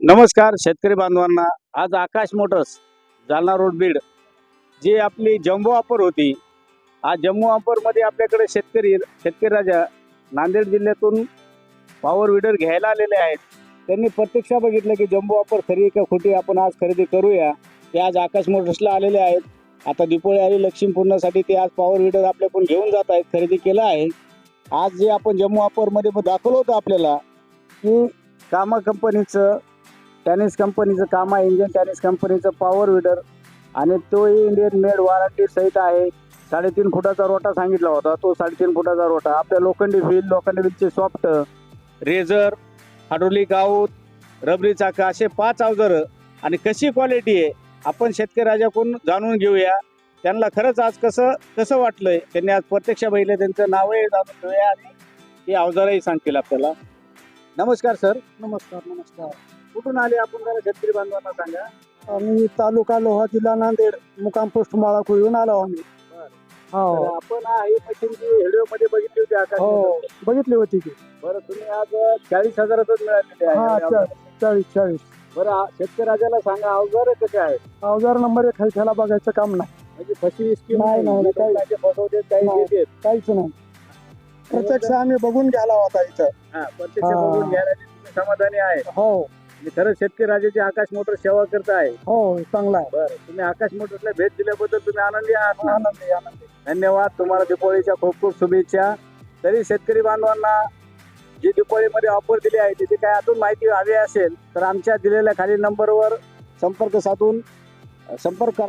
नमस्कार शेतकरी बांधवांना. आज आकाश मोटर्स जालना रोड बीड. जी आपली जम्बो ऑफर होती आज जम्बो ऑफरमध्ये आपल्याकडे शेतकरी शेतकरी राजा नांदेड जिल्ह्यातून पॉवर विडर घ्यायला आलेले आहेत. त्यांनी प्रत्यक्ष बघितलं की जम्बो ऑफर खरी का खोटी आपण आज खरेदी करूया. ते आज आकाश मोटर्सला आलेले आहेत. आता दिपोळी आली लक्ष्मीपूर्णासाठी ते आज पॉवर विडर आपल्याकडून घेऊन जात आहेत खरेदी केलं आहे. आज जे आपण जम्मू ऑफरमध्ये दाखवलं होतं आपल्याला की कामा कंपनीचं टॅनिस कंपनीचं काम आहे इंडियन टॅनिस कंपनीचं पॉवर विडर आणि तोही इंडियन मेड वॉरंटी सहित आहे. साडेतीन फुटाचा रोटा सांगितला होता तो साडेतीन फुटाचा रोटा. आपल्या लोखंडी व्हील लोखंडी व्हीलचे सॉफ्ट रेझर हायड्रोलिक आऊत रबरी चाका असे पाच अवजारं. आणि कशी क्वालिटी आहे आपण शेतकरी राजाकडून जाणून घेऊया. त्यांना खरंच आज कसं कसं वाटलंय? त्यांनी आज प्रत्यक्ष बघितलं त्यांचं नावही जाणून घेऊया. आणि ते अवजारही सांगतील आपल्याला. नमस्कार सर नमस्कार नमस्कार. कुठून आले आपण जरा शेतकरी बांधवांना सांगा. आम्ही तालुका लोहा जिल्हा नांदेड मुकाम पोस्ट माळापूर येऊन आलो आम्ही. तर हो. आपण हा ही मशीन जी व्हिडिओमध्ये बघितली होती हो. बघितली होती की बरं तुम्ही आज चाळीस हजारातच मिळालेले हा आहे चा- चाळीस चाळीस. बरं आ- शेतकरी राजाला सांगा अवजार कसे आहेत अवजार नंबर एक आहे त्याला बघायचं काम नाही. म्हणजे फसवी स्कीम नाही, नाही, नाही, काही- काही फसवते काही नाही. देतात काहीच नाही. प्रत्यक्ष आम्ही बघून घ्यायला होता इथं. हा प्रत्यक्ष हा. बघून घ्यायला तुम्ही समाधानी आहे. हो. आणि खरंच शेतकरी राजाची आकाश मोटर सेवा करत आहे. हो चांगला आहे. बरं तुम्ही आकाश मोटर्सला भेट दिल्याबद्दल तुम्ही आनंदी आहात ना? आनंदी आनंदी. धन्यवाद तुम्हाला दीपावलीच्या खूप खूप शुभेच्छा. तरी शेतकरी बांधवांना जी दीपावलीमध्ये ऑफर दिली आहे त्याची काय अजून माहिती हवी असेल तर आमच्या दिलेल्या खालील नंबरवर संपर्क साधून अ, संपर्क करा.